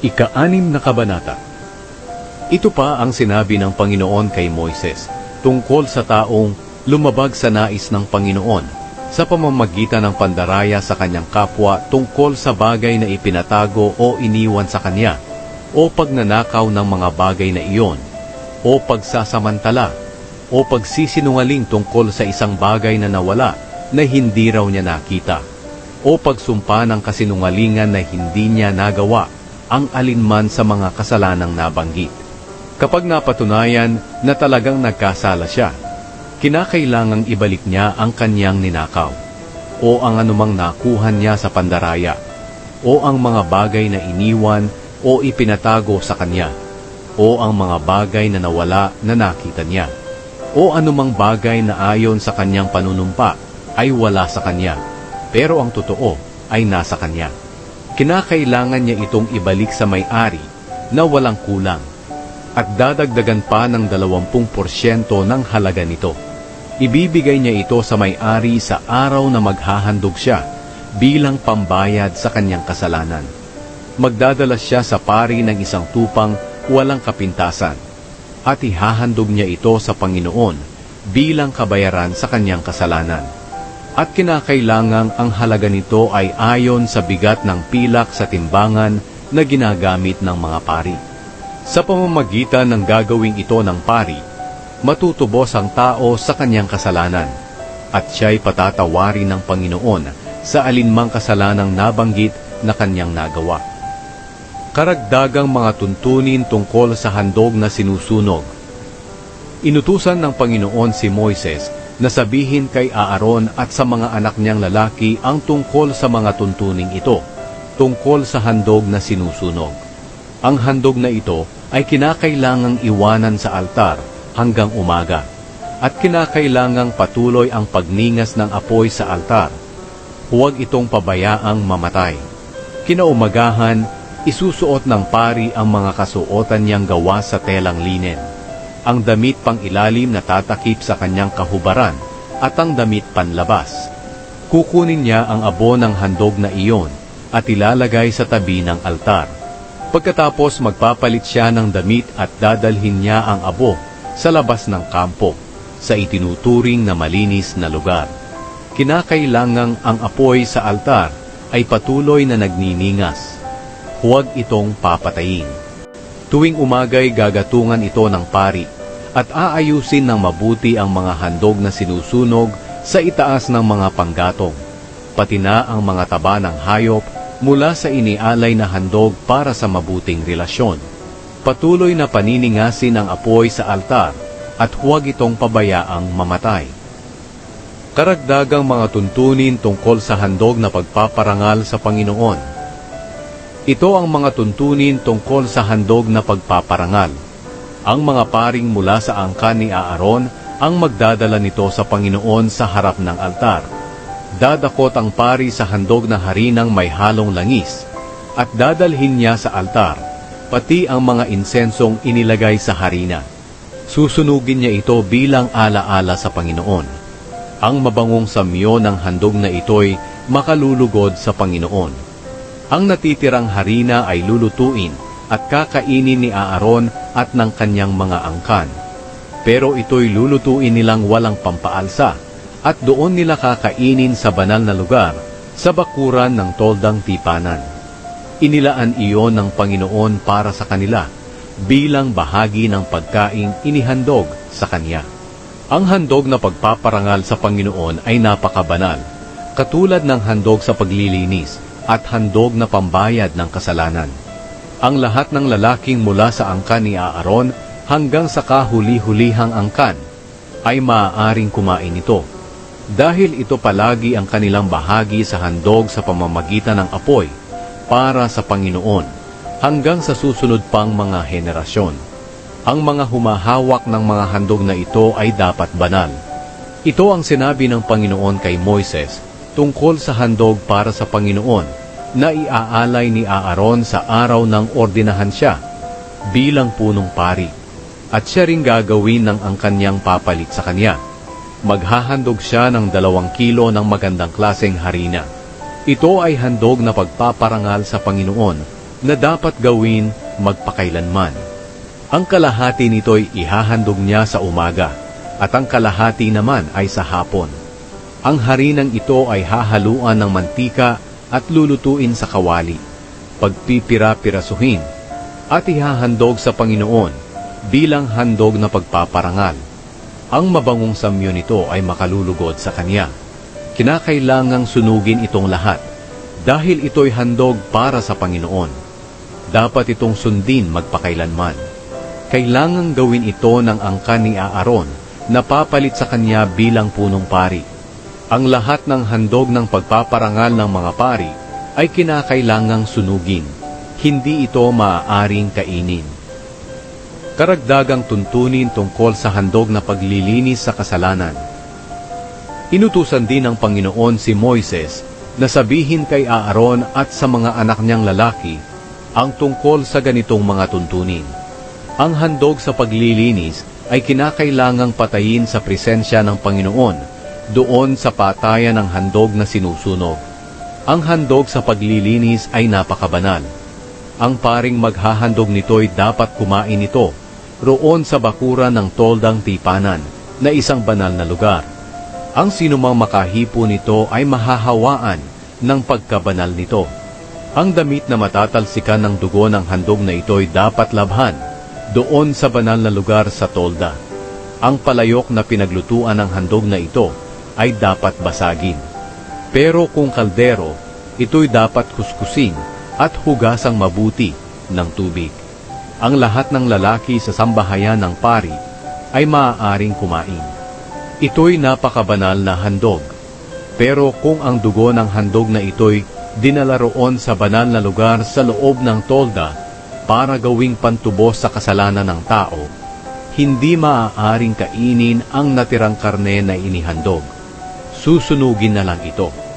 Ika-anim na kabanata. Ito pa ang sinabi ng Panginoon kay Moises tungkol sa taong lumabag sa nais ng Panginoon sa pamamagitan ng pandaraya sa kanyang kapwa tungkol sa bagay na ipinatago o iniwan sa kanya, o pagnanakaw ng mga bagay na iyon, o pagsasamantala, o pagsisinungaling tungkol sa isang bagay na nawala na hindi raw niya nakita, o pagsumpa ng kasinungalingan na hindi niya nagawa ang alinman sa mga kasalanang nabanggit. Kapag napatunayan na talagang nagkasala siya, kinakailangang ibalik niya ang kanyang ninakaw, o ang anumang nakuhan niya sa pandaraya, o ang mga bagay na iniwan o ipinatago sa kanya, o ang mga bagay na nawala na nakita niya, o anumang bagay na ayon sa kanyang panunumpa ay wala sa kanya, pero ang totoo ay nasa kanya. Kinakailangan niya itong ibalik sa may-ari na walang kulang at dadagdagan pa ng 20% ng halaga nito. Ibibigay niya ito sa may-ari sa araw na maghahandog siya bilang pambayad sa kanyang kasalanan. Magdadala siya sa pari ng isang tupang walang kapintasan at ihahandog niya ito sa Panginoon bilang kabayaran sa kanyang kasalanan. At kinakailangang ang halaga nito ay ayon sa bigat ng pilak sa timbangan na ginagamit ng mga pari. Sa pamamagitan ng gagawing ito ng pari, matutubos ang tao sa kanyang kasalanan, at siya'y patatawarin ng Panginoon sa alinmang kasalanang nabanggit na kanyang nagawa. Karagdagang mga tuntunin tungkol sa handog na sinusunog. Inutusan ng Panginoon si Moises na sabihin kay Aaron at sa mga anak niyang lalaki ang tungkol sa mga tuntuning ito, tungkol sa handog na sinusunog. Ang handog na ito ay kinakailangang iwanan sa altar hanggang umaga at kinakailangang patuloy ang pagningas ng apoy sa altar. Huwag itong pabayaang mamatay. Kinaumagahan, isusuot ng pari ang mga kasuotan niyang gawa sa telang linen, ang damit pang ilalim na tatakip sa kanyang kahubaran at ang damit panlabas. Kukunin niya ang abo ng handog na iyon at ilalagay sa tabi ng altar. Pagkatapos magpapalit siya ng damit at dadalhin niya ang abo sa labas ng kampo sa itinuturing na malinis na lugar. Kinakailangang ang apoy sa altar ay patuloy na nagniningas. Huwag itong papatayin. Tuwing umagay gagatungan ito ng pari at aayusin ng mabuti ang mga handog na sinusunog sa itaas ng mga panggatong, pati na ang mga taba ng hayop mula sa inialay na handog para sa mabuting relasyon. Patuloy na paniningasin ang apoy sa altar at huwag itong pabayaang mamatay. Karagdagang mga tuntunin tungkol sa handog na pagpaparangal sa Panginoon. Ito ang mga tuntunin tungkol sa handog na pagpaparangal. Ang mga paring mula sa angkan ni Aaron ang magdadala nito sa Panginoon sa harap ng altar. Dadakot ang pari sa handog na harinang may halong langis at dadalhin niya sa altar, pati ang mga insensong inilagay sa harina. Susunugin niya ito bilang alaala sa Panginoon. Ang mabangong samyo ng handog na ito'y makalulugod sa Panginoon. Ang natitirang harina ay lulutuin at kakainin ni Aaron at ng kanyang mga angkan. Pero ito'y lulutuin nilang walang pampaalsa at doon nila kakainin sa banal na lugar sa bakuran ng toldang tipanan. Inilaan iyon ng Panginoon para sa kanila bilang bahagi ng pagkaing inihandog sa Kanya. Ang handog na pagpaparangal sa Panginoon ay napakabanal, katulad ng handog sa paglilinis at handog na pambayad ng kasalanan. Ang lahat ng lalaking mula sa angkan ni Aaron hanggang sa kahuli-hulihang angkan ay maaaring kumain ito, dahil ito palagi ang kanilang bahagi sa handog sa pamamagitan ng apoy para sa Panginoon hanggang sa susunod pang mga henerasyon. Ang mga humahawak ng mga handog na ito ay dapat banal. Ito ang sinabi ng Panginoon kay Moises tungkol sa handog para sa Panginoon na iaalay ni Aaron sa araw ng ordinahan siya bilang punong pari. At siya ring gagawin ng ang kanyang papalit sa kanya. Maghahandog siya ng dalawang kilo ng magandang klaseng harina. Ito ay handog na pagpaparangal sa Panginoon na dapat gawin magpakailanman. Ang kalahati nito'y ihahandog niya sa umaga at ang kalahati naman ay sa hapon. Ang harinang ito ay hahaluan ng mantika at lulutuin sa kawali, pagpipira-pirasuhin, at ihahandog sa Panginoon bilang handog na pagpaparangal. Ang mabangong samyo nito ay makalulugod sa Kanya. Kinakailangang sunugin itong lahat dahil ito'y handog para sa Panginoon. Dapat itong sundin magpakailanman. Kailangang gawin ito ng angkan ni Aaron na papalit sa kanya bilang punong pari. Ang lahat ng handog ng pagpaparangal ng mga pari ay kinakailangang sunugin. Hindi ito maaaring kainin. Karagdagang tuntunin tungkol sa handog na paglilinis sa kasalanan. Inutusan din ng Panginoon si Moises na sabihin kay Aaron at sa mga anak niyang lalaki ang tungkol sa ganitong mga tuntunin. Ang handog sa paglilinis ay kinakailangang patayin sa presensya ng Panginoon doon sa patayan ng handog na sinusunog. Ang handog sa paglilinis ay napakabanal. Ang paring maghahandog nito'y dapat kumain ito roon sa bakura ng toldang tipanan na isang banal na lugar. Ang sinumang makahipo nito ay mahahawaan ng pagkabanal nito. Ang damit na matatalsikan ng dugo ng handog na ito'y dapat labhan doon sa banal na lugar sa tolda. Ang palayok na pinaglutuan ng handog na ito ay dapat basagin. Pero kung kaldero, ito'y dapat kuskusin at hugasang mabuti ng tubig. Ang lahat ng lalaki sa sambahayan ng pari ay maaaring kumain. Ito'y napakabanal na handog. Pero kung ang dugo ng handog na ito'y dinala roon sa banal na lugar sa loob ng tolda para gawing pantubos sa kasalanan ng tao, hindi maaaring kainin ang natirang karne na inihandog. Susunugin na lang ito.